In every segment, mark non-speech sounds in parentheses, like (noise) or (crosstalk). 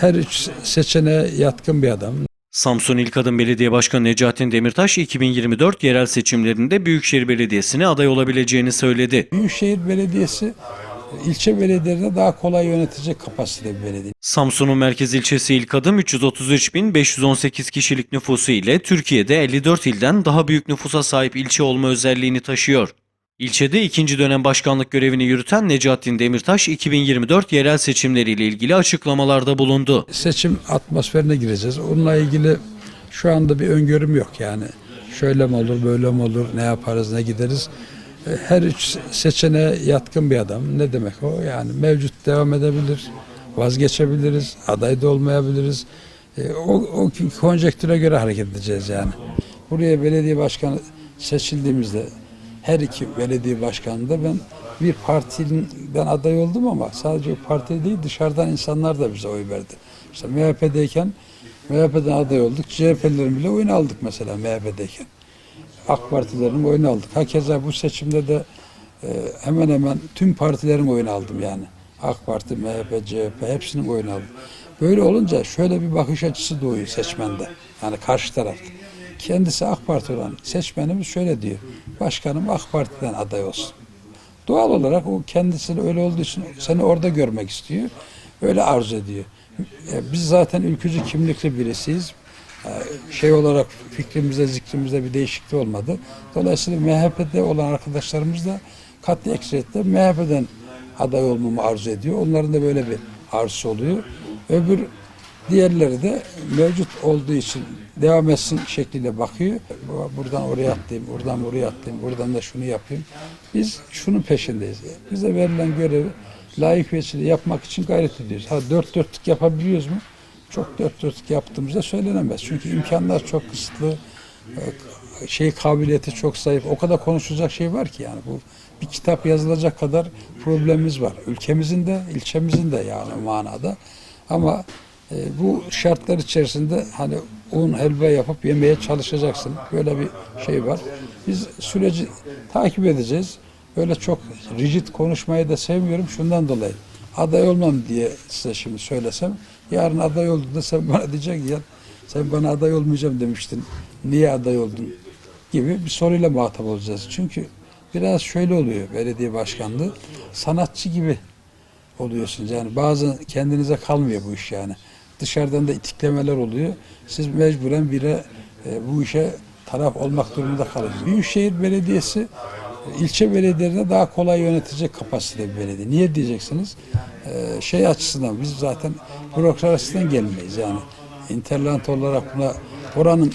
Her üç seçeneğe yatkın bir adam. Samsun İl Kadın Belediye Başkanı Necatin Demirtaş 2024 yerel seçimlerinde Büyükşehir Belediyesi'ne aday olabileceğini söyledi. Büyükşehir Belediyesi ilçe belediyelerine daha kolay yönetecek kapasitede bir belediye. Samsun'un merkez ilçesi İl Kadın 333.518 kişilik nüfusu ile Türkiye'de 54 ilden daha büyük nüfusa sahip ilçe olma özelliğini taşıyor. İlçede ikinci dönem başkanlık görevini yürüten Necatin Demirtaş 2024 yerel seçimleriyle ilgili açıklamalarda bulundu. Seçim atmosferine gireceğiz. Onunla ilgili şu anda bir öngörüm yok yani. Şöyle mi olur, böyle mi olur, ne yaparız, ne gideriz. E, Her üç seçeneğe yatkın bir adam. Ne demek o? Yani mevcut devam edebilir, vazgeçebiliriz, aday da olmayabiliriz. E, O, o konjektüre göre hareket edeceğiz yani. Buraya belediye başkanı seçildiğimizde her iki belediye başkanında ben bir partinin ben aday oldum ama sadece parti değil dışarıdan insanlar da bize oy verdi. İşte MHP'deyken MHP'den aday olduk. CHP'lilerin bile oyunu aldık mesela MHP'deyken. AK Partilerin oyunu aldık. Hakeza bu seçimde de e, hemen hemen tüm partilerin oyunu aldım yani. AK Parti, MHP, CHP hepsinin oyunu aldım. Böyle olunca şöyle bir bakış açısı doğuyor seçmende. Yani karşı tarafta. Kendisi AK Parti olan seçmenimiz şöyle diyor. Başkanım AK Parti'den aday olsun. Doğal olarak o kendisini öyle olduğu için seni orada görmek istiyor. Öyle arzu ediyor. E, Biz zaten ülkücü kimlikli birisiyiz. E, Şey olarak fikrimizde, zikrimizde bir değişiklik olmadı. Dolayısıyla MHP'de olan arkadaşlarımız da katli ekseriyetle MHP'den aday olmamı arzu ediyor. Onların da böyle bir arzusu oluyor. Öbür diğerleri de mevcut olduğu için devam etsin şekliyle bakıyor. Bu- Buradan oraya atlayayım, buradan buraya atlayayım, buradan da şunu yapayım. Biz şunun peşindeyiz. Bize verilen görevi layık veçile yapmak için gayret ediyoruz. Ha dört dörtlük yapabiliyoruz mu? Çok dört dörtlük yaptığımızda söylenemez. Çünkü imkanlar çok kısıtlı. Şey kabiliyeti çok zayıf. O kadar konuşulacak şey var ki yani bu bir kitap yazılacak kadar problemimiz var. Ülkemizin de, ilçemizin de yani manada. Ama e, bu şartlar içerisinde hani un helva yapıp yemeye çalışacaksın. Böyle bir şey var. Biz süreci takip edeceğiz. Böyle çok rigid konuşmayı da sevmiyorum şundan dolayı. Aday olmam diye size şimdi söylesem yarın aday olduğunda sen bana (laughs) diyecek ya sen bana aday olmayacağım demiştin. Niye aday oldun? gibi bir soruyla muhatap olacağız. Çünkü biraz şöyle oluyor belediye başkanlığı. Sanatçı gibi oluyorsunuz. Yani bazen kendinize kalmıyor bu iş yani. Dışarıdan da itiklemeler oluyor. Siz mecburen bire e, bu işe taraf olmak durumunda kalıyorsunuz. Büyükşehir Belediyesi e, ilçe belediyelerine daha kolay yönetecek kapasitede bir belediye. Niye diyeceksiniz? E, şey açısından biz zaten bürokrasiden gelmeyiz yani. İnterlant olarak buna oranın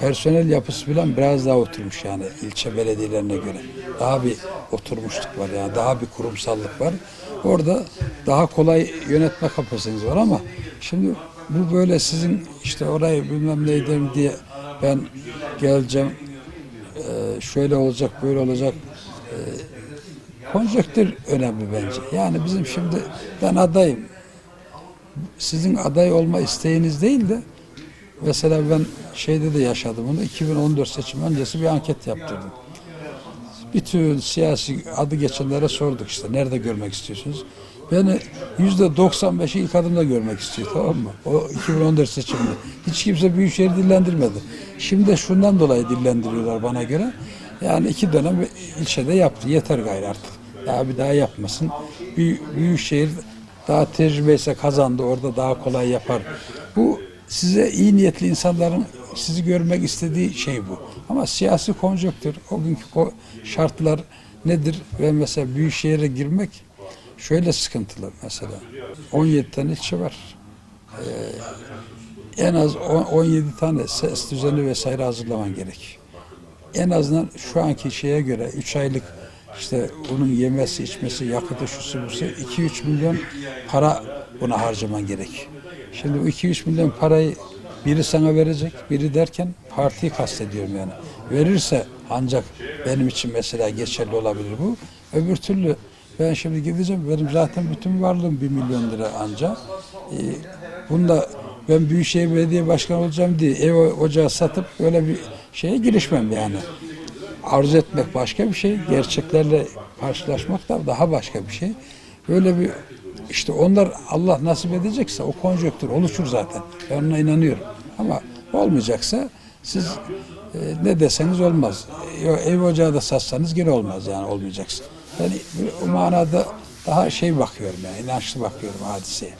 personel yapısı falan biraz daha oturmuş yani ilçe belediyelerine göre. Daha bir oturmuşluk var yani daha bir kurumsallık var. Orada daha kolay yönetme kapasiteniz var ama şimdi bu böyle sizin işte orayı bilmem neydim diye ben geleceğim e, şöyle olacak böyle olacak e, konjektür önemli bence. Yani bizim şimdi ben adayım. Sizin aday olma isteğiniz değil de Mesela ben şeyde de yaşadım bunu. 2014 seçim öncesi bir anket yaptırdım. Bütün siyasi adı geçenlere sorduk işte. Nerede görmek istiyorsunuz? Beni yüzde 95'i ilk adımda görmek istiyor tamam mı? O 2014 seçiminde. Hiç kimse Büyükşehir dillendirmedi. Şimdi de şundan dolayı dillendiriyorlar bana göre. Yani iki dönem ilçede yaptı. Yeter gayrı artık. Daha bir daha yapmasın. Büyük, Büyükşehir daha tecrübeyse kazandı. Orada daha kolay yapar. Bu size iyi niyetli insanların sizi görmek istediği şey bu. Ama siyasi konjonktür, o günkü şartlar nedir ve mesela büyük şehire girmek şöyle sıkıntılı mesela. 17 tane ilçe var. Ee, en az on- 17 tane ses düzeni vesaire hazırlaman gerek. En azından şu anki şeye göre 3 aylık işte onun yemesi, içmesi, yakıtı, şusu busu 2-3 milyon para buna harcaman gerek. Şimdi bu 2-3 milyon parayı biri sana verecek, biri derken partiyi kastediyorum yani. Verirse ancak benim için mesela geçerli olabilir bu. Öbür türlü ben şimdi gideceğim, benim zaten bütün varlığım 1 milyon lira ancak. Ee, bunda ben Büyükşehir Belediye Başkanı olacağım diye ev ocağı satıp böyle bir şeye girişmem yani. Arzu etmek başka bir şey, gerçeklerle karşılaşmak da daha başka bir şey. böyle bir işte onlar Allah nasip edecekse o konjöktür oluşur zaten. Ben ona inanıyorum. Ama olmayacaksa siz e, ne deseniz olmaz. E, ev ocağı da satsanız gene olmaz yani olmayacaksa. Ben o manada daha şey bakıyorum yani inançlı bakıyorum hadiseye.